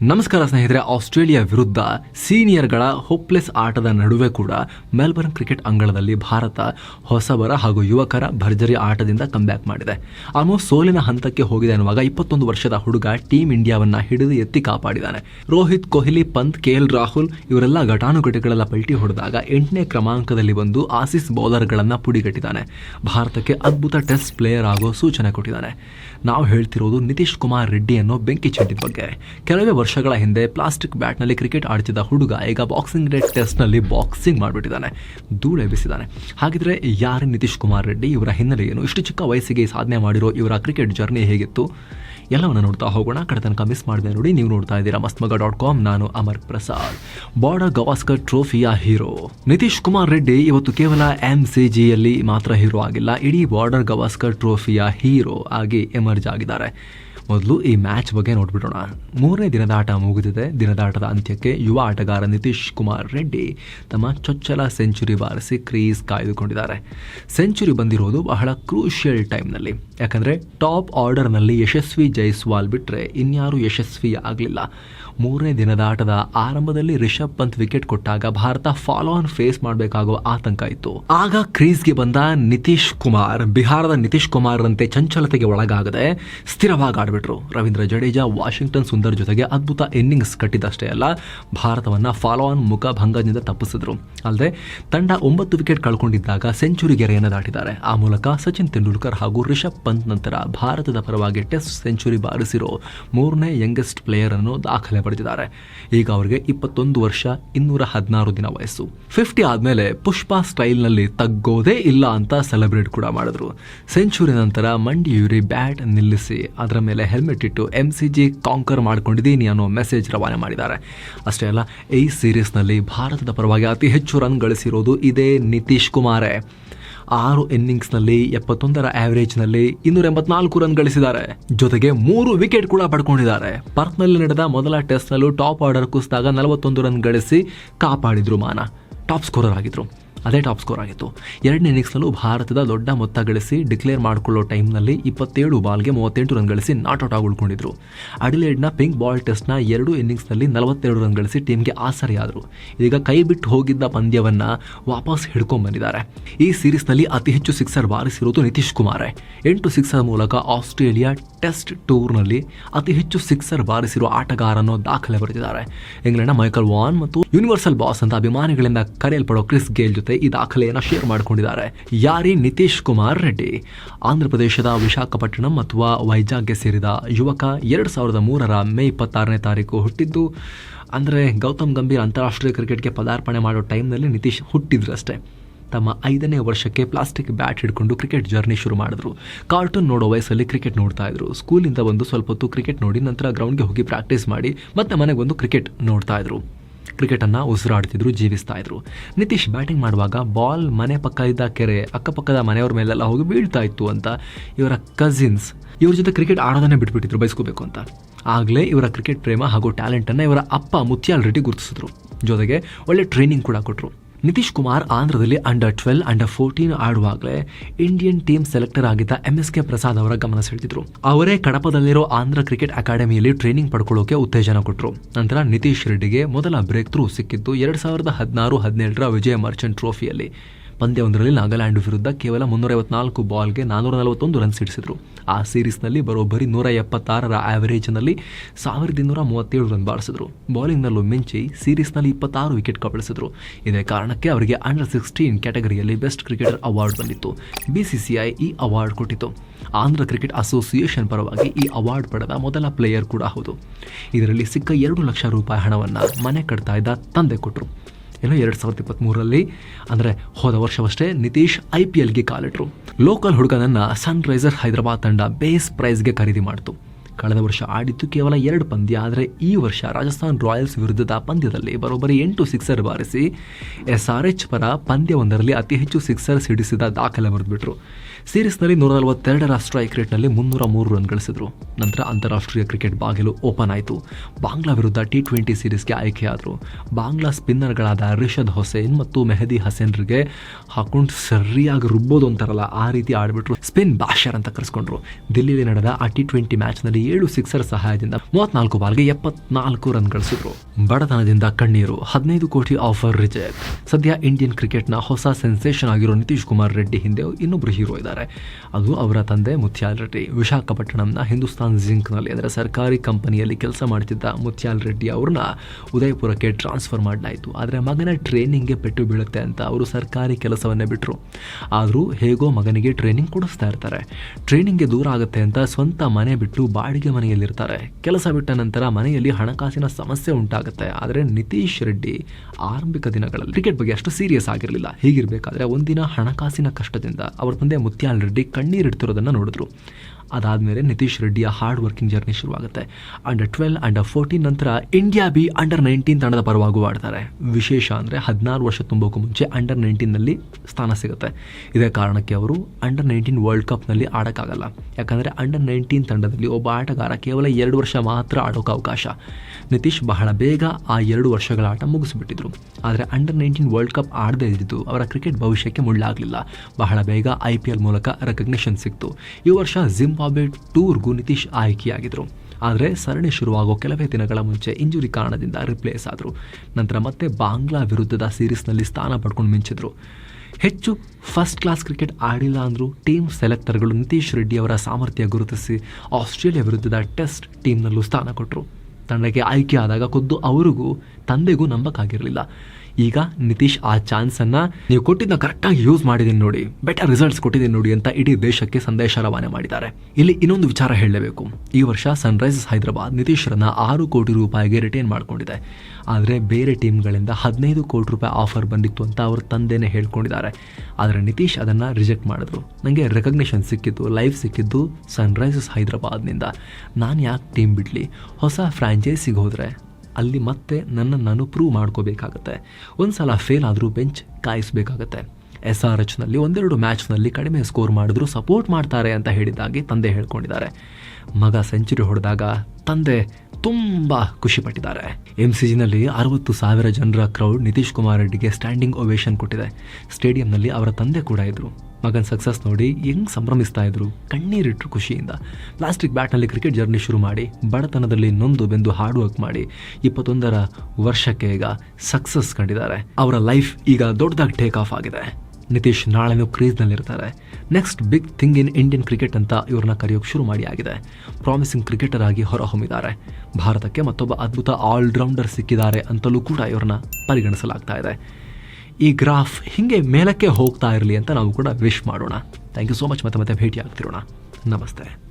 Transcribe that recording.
ನಮಸ್ಕಾರ ಸ್ನೇಹಿತರೆ, ಆಸ್ಟ್ರೇಲಿಯಾ ವಿರುದ್ಧ ಸೀನಿಯರ್ಗಳ ಹೋಪ್ಲೆಸ್ ಆಟದ ನಡುವೆ ಕೂಡ ಮೆಲ್ಬರ್ನ್ ಕ್ರಿಕೆಟ್ ಅಂಗಳದಲ್ಲಿ ಭಾರತ ಹೊಸಬರ ಹಾಗೂ ಯುವಕರ ಭರ್ಜರಿ ಆಟದಿಂದ ಕಂಬ್ಯಾಕ್ ಮಾಡಿದೆ. ಆಲ್ಮೋಸ್ಟ್ ಸೋಲಿನ ಹಂತಕ್ಕೆ ಹೋಗಿದೆ ಅನ್ನುವಾಗ ಇಪ್ಪತ್ತೊಂದು ವರ್ಷದ ಹುಡುಗ ಟೀಮ್ ಇಂಡಿಯಾವನ್ನ ಹಿಡಿದು ಎತ್ತಿ ಕಾಪಾಡಿದ್ದಾನೆ. ರೋಹಿತ್ ಕೊಹ್ಲಿ, ಪಂತ್, ಕೆ ಎಲ್ ರಾಹುಲ್ ಇವರೆಲ್ಲ ಘಟಾನುಘಟಿಗಳೆಲ್ಲ ಪಲ್ಟಿ ಹೊಡೆದಾಗ ಎಂಟನೇ ಕ್ರಮಾಂಕದಲ್ಲಿ ಬಂದು ಆಸಿಸ್ ಬೌಲರ್ಗಳನ್ನ ಪುಡಿಗಟ್ಟಿದ್ದಾನೆ. ಭಾರತಕ್ಕೆ ಅದ್ಭುತ ಟೆಸ್ಟ್ ಪ್ಲೇಯರ್ ಆಗೋ ಸೂಚನೆ ಕೊಟ್ಟಿದ್ದಾನೆ. ನಾವು ಹೇಳ್ತಿರೋದು ನಿತೀಶ್ ಕುಮಾರ್ ರೆಡ್ಡಿ ಅನ್ನೋ ಬೆಂಕಿ ಚೆಂಡಿದ ಬಗ್ಗೆ. ಕೆಲವೇ ವರ್ಷಗಳ ಹಿಂದೆ ಪ್ಲಾಸ್ಟಿಕ್ ಬ್ಯಾಟ್ನಲ್ಲಿ ಕ್ರಿಕೆಟ್ ಆಡ್ತಿದ್ದ ಹುಡುಗ ಈಗ ಬಾಕ್ಸಿಂಗ್ ರೇಟ್ ಟೆಸ್ಟ್ನಲ್ಲಿ ಬಾಕ್ಸಿಂಗ್ ಮಾಡಿಬಿಟ್ಟಿದ್ದಾನೆ. ಧೂಳು ಎಬ್ಬಿಸಿದ್ದಾನೆ ಹಾಗಿದ್ರೆ ಯಾರು ನಿತೀಶ್ ಕುಮಾರ್ ರೆಡ್ಡಿ ಇವರ ಹಿನ್ನೆಲೆ ಏನು ಇಷ್ಟು ಚಿಕ್ಕ ವಯಸ್ಸಿಗೆ ಸಾಧನೆ ಮಾಡಿರೋ ಇವರ ಕ್ರಿಕೆಟ್ ಜರ್ನಿ ಹೇಗಿತ್ತು? ಎಲ್ಲವನ್ನು ನೋಡ್ತಾ ಹೋಗೋಣ. ಕಡೆ ತನಕ ಮಿಸ್ ಮಾಡಿದೆ ನೋಡಿ ನೀವು ನೋಡ್ತಾ ಇದ್ದೀರಾ ಮಸ್ತ್ಮಗ ಡಾಟ್ ಕಾಮ್ ನಾನು ಅಮರ್ ಪ್ರಸಾದ್. ಬಾರ್ಡರ್ ಗವಾಸ್ಕರ್ ಟ್ರೋಫಿಯ ಹೀರೋ. ನಿತೀಶ್ ಕುಮಾರ್ ರೆಡ್ಡಿ ಇವತ್ತು ಕೇವಲ ಎಂ ಸಿ ಜಿಯಲ್ಲಿ ಮಾತ್ರ ಹೀರೋ ಆಗಿಲ್ಲ. ಇಡೀ ಬಾರ್ಡರ್ ಗವಾಸ್ಕರ್ ಟ್ರೋಫಿಯ ಹೀರೋ ಆಗಿ ಎಮರ್ಜ್ ಆಗಿದ್ದಾರೆ. ಮೊದಲು ಈ ಮ್ಯಾಚ್ ಬಗ್ಗೆ ನೋಡ್ಬಿಡೋಣ. ಮೂರನೇ ದಿನದ ಆಟ ಮುಗಿದಿದೆ. ದಿನದ ಆಟದ ಅಂತ್ಯಕ್ಕೆ ಯುವ ಆಟಗಾರ ನಿತೀಶ್ ಕುಮಾರ್ ರೆಡ್ಡಿ ತಮ್ಮ ಚೊಚ್ಚಲ ಸೆಂಚುರಿ ಬಾರಿಸಿ ಕ್ರೀಸ್ ಕಾಯ್ದುಕೊಂಡಿದ್ದಾರೆ. ಸೆಂಚುರಿ ಬಂದಿರೋದು ಬಹಳ ಕ್ರೂಷಿಯಲ್ ಟೈಮ್ನಲ್ಲಿ. ಯಾಕಂದರೆ ಟಾಪ್ ಆರ್ಡರ್ನಲ್ಲಿ ಯಶಸ್ವಿ ಜೈಸ್ವಾಲ್ ಬಿಟ್ಟರೆ ಇನ್ಯಾರೂ ಯಶಸ್ವಿ ಆಗಲಿಲ್ಲ. ಮೂರನೇ ದಿನದ ಆಟದ ಆರಂಭದಲ್ಲಿ ರಿಷಬ್ ಪಂತ್ ವಿಕೆಟ್ ಕೊಟ್ಟಾಗ ಭಾರತ ಫಾಲೋ ಆನ್ ಫೇಸ್ ಮಾಡಬೇಕಾಗುವ ಆತಂಕ ಇತ್ತು. ಆಗ ಕ್ರೀಸ್ಗೆ ಬಂದ ನಿತೀಶ್ ಕುಮಾರ್, ಬಿಹಾರದ ನಿತೀಶ್ ಕುಮಾರ್ರಂತೆ ಚಂಚಲತೆಗೆ ಒಳಗಾಗದೆ ಸ್ಥಿರವಾಗಿ ಆಡ್ಬಿಟ್ರು ರವೀಂದ್ರ ಜಡೇಜಾ ವಾಷಿಂಗ್ಟನ್ ಸುಂದರ್ ಜೊತೆಗೆ ಅದ್ಭುತ ಇನ್ನಿಂಗ್ಸ್ ಕಟ್ಟಿದಷ್ಟೇ ಅಲ್ಲ, ಭಾರತವನ್ನು ಫಾಲೋ ಆನ್ ಮುಖಭಂಗದಿಂದ ತಪ್ಪಿಸಿದ್ರು. ಅಲ್ಲದೆ ತಂಡ ಒಂಬತ್ತು ವಿಕೆಟ್ ಕಳ್ಕೊಂಡಿದ್ದಾಗ ಸೆಂಚುರಿ ಗೆರೆಯನ್ನು ದಾಟಿದ್ದಾರೆ. ಆ ಮೂಲಕ ಸಚಿನ್ ತೆಂಡೂಲ್ಕರ್ ಹಾಗೂ ರಿಷಬ್ ಪಂತ್ ನಂತರ ಭಾರತದ ಪರವಾಗಿ ಟೆಸ್ಟ್ ಸೆಂಚುರಿ ಬಾರಿಸಿರೋ ಮೂರನೇ ಯಂಗೆಸ್ಟ್ ಪ್ಲೇಯರ್ ಅನ್ನು ದಾಖಲೆ ಪಡೆದಿದ್ದಾರೆ. ಈಗ ಅವರಿಗೆ ಇಪ್ಪತ್ತೊಂದು ವರ್ಷ, ಇನ್ನೂರ ಹದಿನಾರು ದಿನ ವಯಸ್ಸು. ಫಿಫ್ಟಿ ಆದ್ಮೇಲೆ ಪುಷ್ಪಾ ಸ್ಟೈಲ್ನಲ್ಲಿ ತಗ್ಗೋದೇ ಇಲ್ಲ ಅಂತ ಸೆಲೆಬ್ರೇಟ್ ಕೂಡ ಮಾಡಿದ್ರು. ಸೆಂಚುರಿ ನಂತರ ಮಂಡಿಯೂರಿ ಬ್ಯಾಟ್ ನಿಲ್ಲಿಸಿ, ಅದರ ಮೇಲೆ ಹೆಲ್ಮೆಟ್ ಇಟ್ಟು ಎಂ ಸಿ ಜಿ ಕಾಂಕರ್ ಮಾಡ್ಕೊಂಡಿದ್ದೀನಿ ಅನ್ನೋ ಮೆಸೇಜ್ ರವಾನೆ ಮಾಡಿದ್ದಾರೆ. ಅಷ್ಟೇ ಅಲ್ಲ, ಈ ಸೀರೀಸ್ನಲ್ಲಿ ಭಾರತದ ಪರವಾಗಿ ಅತಿ ಹೆಚ್ಚು ರನ್ ಗಳಿಸಿರೋದು ಇದೇ ನಿತೀಶ್ ಕುಮಾರೇ. ಆರು ಇನ್ನಿಂಗ್ಸ್ನಲ್ಲಿ ಎಪ್ಪತ್ತೊಂದರ ಆವರೇಜ್ನಲ್ಲಿ ಇನ್ನೂರ ಎಂಬತ್ನಾಲ್ಕು ರನ್ ಗಳಿಸಿದ್ದಾರೆ. ಜೊತೆಗೆ ಮೂರು ವಿಕೆಟ್ ಕೂಡ ಪಡ್ಕೊಂಡಿದ್ದಾರೆ. ಪರ್ತ್ನಲ್ಲಿ ನಡೆದ ಮೊದಲ ಟೆಸ್ಟ್ನಲ್ಲೂ ಟಾಪ್ ಆರ್ಡರ್ ಕುಸಿದಾಗ ನಲವತ್ತೊಂದು ರನ್ ಗಳಿಸಿ ಕಾಪಾಡಿದ್ರು ಮಾನ. ಟಾಪ್ ಸ್ಕೋರರ್ ಆಗಿದ್ರು. ಅದೇ ಟಾಪ್ ಸ್ಕೋರ್ ಆಗಿತ್ತು. ಎರಡನೇ ಇನ್ನಿಂಗ್ಸ್ನಲ್ಲೂ ಭಾರತದ ದೊಡ್ಡ ಮೊತ್ತ ಗಳಿಸಿ ಡಿಕ್ಲೇರ್ ಮಾಡಿಕೊಳ್ಳೋ ಟೈಮ್ನಲ್ಲಿ ಇಪ್ಪತ್ತೇಳು ಬಾಲ್ಗೆ ಮೂವತ್ತೆಂಟು ರನ್ ಗಳಿಸಿ ನಾಟ್ ಔಟ್ ಆಗಿ ಉಳ್ಕೊಂಡಿದ್ರು ಅಡಿಲೇಡ್ನ ಪಿಂಕ್ ಬಾಲ್ ಟೆಸ್ಟ್ನ ಎರಡು ಇನ್ನಿಂಗ್ಸ್ನಲ್ಲಿ ನಲವತ್ತೆರಡು ರನ್ ಗಳಿಸಿ ಟೀಮ್ಗೆ ಆಸರೆಯಾದರು. ಈಗ ಕೈ ಬಿಟ್ಟು ಹೋಗಿದ್ದ ಪಂದ್ಯವನ್ನು ವಾಪಸ್ ಹಿಡ್ಕೊಂಡ್ಬಂದಿದ್ದಾರೆ ಈ ಸೀರೀಸ್ನಲ್ಲಿ ಅತಿ ಹೆಚ್ಚು ಸಿಕ್ಸರ್ ಬಾರಿಸಿರೋದು ನಿತೀಶ್ ಕುಮಾರ್. ಎಂಟು ಸಿಕ್ಸರ್ ಮೂಲಕ ಆಸ್ಟ್ರೇಲಿಯಾ ಟೆಸ್ಟ್ ಟೂರ್ನಲ್ಲಿ ಅತಿ ಹೆಚ್ಚು ಸಿಕ್ಸರ್ ಬಾರಿಸಿರುವ ಆಟಗಾರ ಅನ್ನೋ ದಾಖಲೆ ಬರೆದಿದ್ದಾರೆ ಇಂಗ್ಲೆಂಡ್ನ ಮೈಕಲ್ ವಾನ್ ಮತ್ತು ಯೂನಿವರ್ಸಲ್ ಬಾಸ್ ಅಂತ ಅಭಿಮಾನಿಗಳಿಂದ ಕರೆಯಲ್ಪಡೋ ಕ್ರಿಸ್ ಗೇಲ್ ಜೊತೆ ಈ ದಾಖಲೆಯನ್ನು ಶೇರ್ ಮಾಡಿಕೊಂಡಿದ್ದಾರೆ. ಯಾರಿ ನಿತೀಶ್ ಕುಮಾರ್ ರೆಡ್ಡಿ, ಆಂಧ್ರ ಪ್ರದೇಶದ ವಿಶಾಖಪಟ್ಟಣಂ ಅಥವಾ ವೈಜಾಗ್ಗೆ ಸೇರಿದ ಯುವಕ ಎರಡು ಸಾವಿರದ ಮೂರರ ಮೇ ಇಪ್ಪತ್ತಾರನೇ ತಾರೀಕು ಹುಟ್ಟಿದ್ದು, ಅಂದರೆ ಗೌತಮ್ ಗಂಭೀರ್ ಅಂತಾರಾಷ್ಟ್ರೀಯ ಕ್ರಿಕೆಟ್ಗೆ ಪದಾರ್ಪಣೆ ಮಾಡೋ ಟೈಮ್ನಲ್ಲಿ ನಿತೀಶ್ ಹುಟ್ಟಿದ್ರು ಅಷ್ಟೇ ತಮ್ಮ ಐದನೇ ವರ್ಷಕ್ಕೆ ಪ್ಲಾಸ್ಟಿಕ್ ಬ್ಯಾಟ್ ಹಿಡ್ಕೊಂಡು ಕ್ರಿಕೆಟ್ ಜರ್ನಿ ಶುರು ಮಾಡಿದ್ರು. ಕಾರ್ಟೂನ್ ನೋಡೋ ವಯಸ್ಸಲ್ಲಿ ಕ್ರಿಕೆಟ್ ನೋಡ್ತಾ ಇದ್ರು. ಸ್ಕೂಲಿಂದ ಬಂದು ಸ್ವಲ್ಪ ಹೊತ್ತು ಕ್ರಿಕೆಟ್ ನೋಡಿ ನಂತರ ಗ್ರೌಂಡ್ಗೆ ಹೋಗಿ ಪ್ರಾಕ್ಟೀಸ್ ಮಾಡಿ ಮತ್ತೆ ಮನೆಗೆ ಬಂದು ಕ್ರಿಕೆಟ್ ನೋಡ್ತಾ ಇದ್ರು. ಕ್ರಿಕೆಟನ್ನು ಉಸಿರಾಡ್ತಿದ್ರು, ಜೀವಿಸ್ತಾ ಇದ್ರು. ನಿತೀಶ್ ಬ್ಯಾಟಿಂಗ್ ಮಾಡುವಾಗ ಬಾಲ್ ಮನೆ ಪಕ್ಕ ಇದ್ದ ಕೆರೆ, ಅಕ್ಕಪಕ್ಕದ ಮನೆಯವ್ರ ಮೇಲೆಲ್ಲ ಹೋಗಿ ಬೀಳ್ತಾ ಇತ್ತು ಅಂತ ಇವರ ಕಸಿನ್ಸ್ ಇವ್ರ ಜೊತೆ ಕ್ರಿಕೆಟ್ ಆಡೋದನ್ನೇ ಬಿಟ್ಬಿಟ್ಟಿದ್ರು ಬಯಸ್ಕೋಬೇಕು ಅಂತ. ಆಗಲೇ ಇವರ ಕ್ರಿಕೆಟ್ ಪ್ರೇಮ ಹಾಗೂ ಟ್ಯಾಲೆಂಟನ್ನು ಇವರ ಅಪ್ಪ ಮುತ್ಯಾಲ್ ರೆಡ್ಡಿ ಗುರುತಿಸಿದ್ರು. ಜೊತೆಗೆ ಒಳ್ಳೆ ಟ್ರೈನಿಂಗ್ ಕೂಡ ಕೊಟ್ಟರು ನಿತೀಶ್ ಕುಮಾರ್ ಆಂಧ್ರದಲ್ಲಿ ಅಂಡರ್ ಟ್ವೆಲ್ ಅಂಡರ್ ಫೋರ್ಟೀನ್ ಆಡುವಾಗಲೇ ಇಂಡಿಯನ್ ಟೀಮ್ ಸೆಲೆಕ್ಟರ್ ಆಗಿದ್ದ ಎಂ ಎಸ್ ಕೆ ಪ್ರಸಾದ್ ಅವರ ಗಮನ ಸೆಳೆದಿದ್ರು. ಅವರೇ ಕಡಪದಲ್ಲಿರೋ ಆಂಧ್ರ ಕ್ರಿಕೆಟ್ ಅಕಾಡೆಮಿಯಲ್ಲಿ ಟ್ರೈನಿಂಗ್ ಪಡ್ಕೊಳ್ಳೋಕೆ ಉತ್ತೇಜನ ಕೊಟ್ಟರು ನಂತರ ನಿತೀಶ್ ರೆಡ್ಡಿಗೆ ಮೊದಲ ಬ್ರೇಕ್ ಥ್ರೂ ಸಿಕ್ಕಿದ್ದು ಎರಡ್ ಸಾವಿರದ ಹದಿನಾರು, ಹದಿನೇಳರ ವಿಜಯ ಮರ್ಚೆಂಟ್ ಟ್ರೋಫಿಯಲ್ಲಿ ಪಂದ್ಯವೊಂದರಲ್ಲಿ ನಾಗಾಲ್ಯಾಂಡ್ ವಿರುದ್ಧ ಕೇವಲ ಮುನ್ನೂರ ಐವತ್ನಾಲ್ಕು ಬಾಲ್ಗೆ ನಾನ್ನೂರ ನಲವತ್ತೊಂದು ರನ್ ಸಿಡಿಸಿದ್ರು. ಆ ಸೀರೀಸ್ನಲ್ಲಿ ಬರೋಬ್ಬರಿ ನೂರ ಎಪ್ಪತ್ತಾರರ ಆವರೇಜ್ನಲ್ಲಿ ಸಾವಿರದ ಇನ್ನೂರ ಮೂವತ್ತೇಳು ರನ್ ಬಾರಿಸಿದ್ರು. ಬೌಲಿಂಗ್ನಲ್ಲೂ ಮಿಂಚಿ ಸೀರೀಸ್ನಲ್ಲಿ ಇಪ್ಪತ್ತಾರು ವಿಕೆಟ್ ಕಬಳಿಸಿದರು. ಇದೇ ಕಾರಣಕ್ಕೆ ಅವರಿಗೆ ಅಂಡರ್ ಸಿಕ್ಸ್ಟೀನ್ ಕ್ಯಾಟಗರಿಯಲ್ಲಿ ಬೆಸ್ಟ್ ಕ್ರಿಕೆಟರ್ ಅವಾರ್ಡ್ ಬಂದಿತ್ತು. ಬಿಸಿಸಿಐ ಈ ಅವಾರ್ಡ್ ಕೊಟ್ಟಿತ್ತು ಆಂಧ್ರ ಕ್ರಿಕೆಟ್ ಅಸೋಸಿಯೇಷನ್ ಪರವಾಗಿ ಈ ಅವಾರ್ಡ್ ಪಡೆದ ಮೊದಲ ಪ್ಲೇಯರ್ ಕೂಡ ಹೌದು. ಇದರಲ್ಲಿ ಸಿಕ್ಕ ಎರಡು ಲಕ್ಷ ರೂಪಾಯಿ ಹಣವನ್ನು ಮನೆ ಕಟ್ತಾ ಇದ್ದ ತಂದೆ ಕೊಟ್ಟರು ಏನೋ ಎರಡು ಸಾವಿರದ ಇಪ್ಪತ್ತ್ಮೂರರಲ್ಲಿ ಅಂದರೆ ಹೋದ ವರ್ಷವಷ್ಟೇ ನಿತೀಶ್ ಐ ಪಿ ಎಲ್ಗೆ ಕಾಲಿಟ್ರು. ಲೋಕಲ್ ಹುಡುಗನನ್ನು ಸನ್ ರೈಸರ್ ಹೈದರಾಬಾದ್ ತಂಡ ಬೇಸ್ ಪ್ರೈಸ್ಗೆ ಖರೀದಿ ಮಾಡಿತು. ಕಳೆದ ವರ್ಷ ಆಡಿತ್ತು ಕೇವಲ ಎರಡು ಪಂದ್ಯ, ಆದರೆ ಈ ವರ್ಷ ರಾಜಸ್ಥಾನ್ ರಾಯಲ್ಸ್ ವಿರುದ್ಧದ ಪಂದ್ಯದಲ್ಲಿ ಬರೋಬ್ಬರಿ ಎಂಟು ಸಿಕ್ಸರ್ ಬಾರಿಸಿ ಎಸ್ ಆರ್ ಎಚ್ ಪರ ಪಂದ್ಯವೊಂದರಲ್ಲಿ ಅತಿ ಹೆಚ್ಚು ಸಿಕ್ಸರ್ ಸಿಡಿಸಿದ ದಾಖಲೆ ಬರೆದುಬಿಟ್ರು ಸೀರೀಸ್ನಲ್ಲಿ ನೂರ ನಲವತ್ತೆರಡರ ಸ್ಟ್ರೈಕ್ ರೇಟ್ನಲ್ಲಿ ಮುನ್ನೂರ ಮೂರು ರನ್ ಗಳಿಸಿದ್ರು. ನಂತರ ಅಂತಾರಾಷ್ಟ್ರೀಯ ಕ್ರಿಕೆಟ್ ಬಾಗಿಲು ಓಪನ್ ಆಯಿತು. ಬಾಂಗ್ಲಾ ವಿರುದ್ಧ ಟಿ ಟ್ವೆಂಟಿ ಸೀರೀಸ್ಗೆ ಆಯ್ಕೆಯಾದರು. ಬಾಂಗ್ಲಾ ಸ್ಪಿನ್ನರ್ಗಳಾದ ರಿಷದ್ ಹುಸೇನ್ ಮತ್ತು ಮೆಹದಿ ಹಸೇನ್ರಿಗೆ ಹಾಕೊಂಡು ಸರಿಯಾಗಿ ರುಬ್ಬೋದು ಅಂತಾರಲ್ಲ, ಆ ರೀತಿ ಆಡಿಬಿಟ್ರು. ಸ್ಪಿನ್ ಬಾಷರ್ ಅಂತ ಕರೆಸ್ಕೊಂಡ್ರು. ದಿಲ್ಲಿಯಲ್ಲಿ ನಡೆದ ಆ ಟಿ ಟ್ವೆಂಟಿ ಮ್ಯಾಚ್ನಲ್ಲಿ ಏಳು ಸಿಕ್ಸರ್ ಸಹಾಯದಿಂದ ಮೂವತ್ನಾಲ್ಕು ಬಾಲ್ಗೆ ಎಪ್ಪತ್ನಾಲ್ಕು ರನ್ ಗಳಿಸಿದ್ರು. ಬಡತನದಿಂದ ಕಣ್ಣೀರು, ಹದಿನೈದು ಕೋಟಿ ಆಫರ್ ರಿಜೆಕ್ಟ್. ಸದ್ಯ ಇಂಡಿಯನ್ ಕ್ರಿಕೆಟ್ನ ಹೊಸ ಸೆನ್ಸೇಷನ್ ಆಗಿರೋ ನಿತೀಶ್ ಕುಮಾರ್ ರೆಡ್ಡಿ ಹಿಂದೆ ಇನ್ನೊಬ್ಬರು ಹೀರೋ ಇದ್ದಾರೆ. ಅದು ಅವರ ತಂದೆ ಮುತ್ಯಾಲ್ ರೆಡ್ಡಿ. ವಿಶಾಖಪಟ್ಟಣಂನ ಹಿಂದೂಸ್ತಾನ್ ಜಿಂಕ್ನಲ್ಲಿ ಅಂದರೆ ಸರ್ಕಾರಿ ಕಂಪನಿಯಲ್ಲಿ ಕೆಲಸ ಮಾಡ್ತಿದ್ದ ಮುತ್ಯಾಲ್ ರೆಡ್ಡಿ ಅವ್ರನ್ನ ಉದಯಪುರಕ್ಕೆ ಟ್ರಾನ್ಸ್ಫರ್ ಮಾಡಲಾಯಿತು. ಆದರೆ ಮಗನ ಟ್ರೈನಿಂಗ್ಗೆ ಪೆಟ್ಟು ಬೀಳುತ್ತೆ ಅಂತ ಅವರು ಸರ್ಕಾರಿ ಕೆಲಸವನ್ನೇ ಬಿಟ್ಟರು ಆದರೂ ಹೇಗೋ ಮಗನಿಗೆ ಟ್ರೈನಿಂಗ್ ಕೊಡಿಸ್ತಾ ಇರ್ತಾರೆ. ಟ್ರೈನಿಂಗ್ಗೆ ದೂರ ಆಗುತ್ತೆ ಅಂತ ಸ್ವಂತ ಮನೆ ಬಿಟ್ಟು ಬಾಡಿಗೆ ಮನೆಯಲ್ಲಿರ್ತಾರೆ. ಕೆಲಸ ಬಿಟ್ಟ ನಂತರ ಮನೆಯಲ್ಲಿ ಹಣಕಾಸಿನ ಸಮಸ್ಯೆ ಉಂಟಾಗುತ್ತೆ. ಆದರೆ ನಿತೀಶ್ ರೆಡ್ಡಿ ಆರಂಭಿಕ ದಿನಗಳಲ್ಲಿ ಕ್ರಿಕೆಟ್ ಬಗ್ಗೆ ಅಷ್ಟು ಸೀರಿಯಸ್ ಆಗಿರಲಿಲ್ಲ. ಹೀಗಿರಬೇಕಾದ್ರೆ ಒಂದಿನ ಹಣಕಾಸಿನ ಕಷ್ಟದಿಂದ ಅವ್ರ ತಂದೆ ಮುತ್ಯಾಲ್ ರೆಡ್ಡಿ ಕಣ್ಣೀರಿಡ್ತಿರೋದನ್ನು ನೋಡಿದ್ರು. ಅದಾದಮೇಲೆ ನಿತೀಶ್ ರೆಡ್ಡಿಯ ಹಾರ್ಡ್ ವರ್ಕಿಂಗ್ ಜರ್ನಿ ಶುರುವಾಗುತ್ತೆ. ಅಂಡರ್ ಟ್ವೆಲ್ ಅಂಡರ್ ಫೋರ್ಟೀನ್ ನಂತರ ಇಂಡಿಯಾ ಬಿ ಅಂಡರ್ ನೈನ್ಟೀನ್ ತಂಡದ ಪರವಾಗೂ ಆಡ್ತಾರೆ. ವಿಶೇಷ ಅಂದರೆ ಹದಿನಾರು ವರ್ಷ ತುಂಬೋಕ್ಕೂ ಮುಂಚೆ ಅಂಡರ್ ನೈನ್ಟೀನಲ್ಲಿ ಸ್ಥಾನ ಸಿಗುತ್ತೆ. ಇದೇ ಕಾರಣಕ್ಕೆ ಅವರು ಅಂಡರ್ ನೈನ್ಟೀನ್ ವರ್ಲ್ಡ್ ಕಪ್ನಲ್ಲಿ ಆಡೋಕ್ಕಾಗಲ್ಲ. ಯಾಕಂದರೆ ಅಂಡರ್ ನೈನ್ಟೀನ್ ತಂಡದಲ್ಲಿ ಒಬ್ಬ ಆಟಗಾರ ಕೇವಲ ಎರಡು ವರ್ಷ ಮಾತ್ರ ಆಡೋಕೆ ಅವಕಾಶ. ನಿತೀಶ್ ಬಹಳ ಬೇಗ ಆ ಎರಡು ವರ್ಷಗಳ ಆಟ ಮುಗಿಸ್ಬಿಟ್ಟಿದ್ರು. ಆದರೆ ಅಂಡರ್ ನೈನ್ಟೀನ್ ವರ್ಲ್ಡ್ ಕಪ್ ಆಡದೇ ಇದ್ದಿದ್ದು ಅವರ ಕ್ರಿಕೆಟ್ ಭವಿಷ್ಯಕ್ಕೆ ಮುಳ್ಳಾಗಲಿಲ್ಲ. ಬಹಳ ಬೇಗ ಐ ಪಿ ಎಲ್ ಮೂಲಕ ರೆಕಗ್ನಿಷನ್ ಸಿಕ್ತು. ಈ ವರ್ಷ ಜಿಂಬಾಬ್ವೆ ಟೂರ್ಗೂ ನಿತೀಶ್ ಆಯ್ಕೆಯಾಗಿದ್ದರು ಆದರೆ ಸರಣಿ ಶುರುವಾಗೋ ಕೆಲವೇ ದಿನಗಳ ಮುಂಚೆ ಇಂಜುರಿ ಕಾರಣದಿಂದ ರಿಪ್ಲೇಸ್ ಆದರು. ನಂತರ ಮತ್ತೆ ಬಾಂಗ್ಲಾ ವಿರುದ್ಧದ ಸೀರೀಸ್ನಲ್ಲಿ ಸ್ಥಾನ ಪಡ್ಕೊಂಡು ಮಿಂಚಿದ್ರು. ಹೆಚ್ಚು ಫಸ್ಟ್ ಕ್ಲಾಸ್ ಕ್ರಿಕೆಟ್ ಆಡಿಲ್ಲ ಅಂದರೂ ಟೀಮ್ ಸೆಲೆಕ್ಟರ್ಗಳು ನಿತೀಶ್ ರೆಡ್ಡಿ ಅವರ ಸಾಮರ್ಥ್ಯ ಗುರುತಿಸಿ ಆಸ್ಟ್ರೇಲಿಯಾ ವಿರುದ್ಧದ ಟೆಸ್ಟ್ ಟೀಮ್ನಲ್ಲೂ ಸ್ಥಾನ ಕೊಟ್ಟರು ತಂಡಕ್ಕೆ ಆಯ್ಕೆ ಆದಾಗ ಖುದ್ದು ಅವರಿಗೂ ತಂದೆಗೂ ನಂಬಕ್ಕಾಗಿರಲಿಲ್ಲ ಈಗ ನಿತೀಶ್ ಆ ಚಾನ್ಸನ್ನು ನೀವು ಕೊಟ್ಟಿದ್ದನ್ನ ಕರೆಕ್ಟಾಗಿ ಯೂಸ್ ಮಾಡಿದ್ದೀನಿ ನೋಡಿ. ಬೆಟರ್ ರಿಸಲ್ಟ್ಸ್ ಕೊಟ್ಟಿದ್ದೀನಿ ನೋಡಿ ಅಂತ ಇಡೀ ದೇಶಕ್ಕೆ ಸಂದೇಶ ರವಾನೆ ಮಾಡಿದ್ದಾರೆ. ಇಲ್ಲಿ ಇನ್ನೊಂದು ವಿಚಾರ ಹೇಳಲೇಬೇಕು. ಈ ವರ್ಷ ಸನ್ರೈಸರ್ಸ್ ಹೈದರಾಬಾದ್ ನಿತೀಶ್ರನ್ನ ಆರು ಕೋಟಿ ರೂಪಾಯಿಗೆ ರಿಟೈನ್ ಮಾಡಿಕೊಂಡಿದೆ. ಆದರೆ ಬೇರೆ ಟೀಮ್ಗಳಿಂದ ಹದಿನೈದು ಕೋಟಿ ರೂಪಾಯಿ ಆಫರ್ ಬಂದಿತ್ತು ಅಂತ ಅವರು ತಂದೆನೇ ಹೇಳ್ಕೊಂಡಿದ್ದಾರೆ. ಆದರೆ ನಿತೀಶ್ ಅದನ್ನು ರಿಜೆಕ್ಟ್ ಮಾಡಿದ್ರು. ನನಗೆ ರೆಕಗ್ನಿಷನ್ ಸಿಕ್ಕಿದ್ದು ಲೈಫ್ ಸಿಕ್ಕಿದ್ದು ಸನ್ರೈಸರ್ಸ್ ಹೈದರಾಬಾದ್ನಿಂದ. ನಾನು ಯಾಕೆ ಟೀಮ್ ಬಿಡಲಿ? ಹೊಸ ಫ್ರಾಂಚೈಸಿಗೆ ಹೋದರೆ ಅಲ್ಲಿ ಮತ್ತೆ ನನ್ನನ್ನು ನಾನು ಪ್ರೂವ್ ಮಾಡ್ಕೋಬೇಕಾಗತ್ತೆ. ಒಂದು ಸಲ ಫೇಲ್ ಆದರೂ ಬೆಂಚ್ ಕಾಯಿಸಬೇಕಾಗತ್ತೆ. ಎಸ್ ಆರ್ ಎಚ್ನಲ್ಲಿ ಒಂದೆರಡು ಮ್ಯಾಚ್ನಲ್ಲಿ ಕಡಿಮೆ ಸ್ಕೋರ್ ಮಾಡಿದ್ರು ಸಪೋರ್ಟ್ ಮಾಡ್ತಾರೆ ಅಂತ ಹೇಳಿದ್ದಾಗಿ ತಂದೆ ಹೇಳ್ಕೊಂಡಿದ್ದಾರೆ. ಮಗ ಸೆಂಚುರಿ ಹೊಡೆದಾಗ ತಂದೆ ತುಂಬ ಖುಷಿಪಟ್ಟಿದ್ದಾರೆ ಎಂ ಸಿ ಜಿನಲ್ಲಿ ಅರವತ್ತು ಸಾವಿರ ಜನರ ಕ್ರೌಡ್ ನಿತೀಶ್ ಕುಮಾರ್ ರೆಡ್ಡಿಗೆ ಸ್ಟ್ಯಾಂಡಿಂಗ್ ಒವೇಷನ್ ಕೊಟ್ಟಿದೆ. ಸ್ಟೇಡಿಯಂನಲ್ಲಿ ಅವರ ತಂದೆ ಕೂಡ ಇದ್ರು. ಮಗನ ಸಕ್ಸಸ್ ನೋಡಿ ಹೆಂಗ್ ಸಂಭ್ರಮಿಸ್ತಾ ಇದ್ರು? ಕಣ್ಣೀರಿಟ್ರು ಖುಷಿಯಿಂದ. ಪ್ಲಾಸ್ಟಿಕ್ ಬ್ಯಾಟ್ನಲ್ಲಿ ಕ್ರಿಕೆಟ್ ಜರ್ನಿ ಶುರು ಮಾಡಿ, ಬಡತನದಲ್ಲಿ ನೊಂದು ಬೆಂದು ಹಾರ್ಡ್ ವರ್ಕ್ ಮಾಡಿ ಇಪ್ಪತ್ತೊಂದರ ವರ್ಷಕ್ಕೆ ಈಗ ಸಕ್ಸಸ್ ಕಂಡಿದ್ದಾರೆ. ಅವರ ಲೈಫ್ ಈಗ ದೊಡ್ಡದಾಗಿ ಟೇಕ್ ಆಫ್ ಆಗಿದೆ. ನಿತೀಶ್ ನಾಳೆನೂ ಕ್ರೀಸ್ನಲ್ಲಿರ್ತಾರೆ next big thing in Indian cricket ಅಂತ ಇವ್ರನ್ನ ಕರೆಯೋಕೆ ಶುರು ಮಾಡಿ ಆಗಿದೆ. ಪ್ರಾಮಿಸಿಂಗ್ ಕ್ರಿಕೆಟರ್ ಆಗಿ ಹೊರಹೊಮ್ಮಿದ್ದಾರೆ ಭಾರತಕ್ಕೆ ಮತ್ತೊಬ್ಬ ಅದ್ಭುತ ಆಲ್ರೌಂಡರ್ ಸಿಕ್ಕಿದ್ದಾರೆ ಅಂತಲೂ ಕೂಡ ಇವ್ರನ್ನ ಪರಿಗಣಿಸಲಾಗ್ತಾ ಇದೆ. ಈ ಗ್ರಾಫ್ ಹೀಗೆ ಮೇಲಕ್ಕೆ ಹೋಗ್ತಾ ಇರಲಿ ಅಂತ ನಾವು ಕೂಡ ವಿಶ್ ಮಾಡೋಣ. ಥ್ಯಾಂಕ್ ಯು ಸೋ ಮಚ್ ಮತ್ತೆ ಮತ್ತೆ ಭೇಟಿ ಆಗ್ತಿರೋಣ ನಮಸ್ತೆ.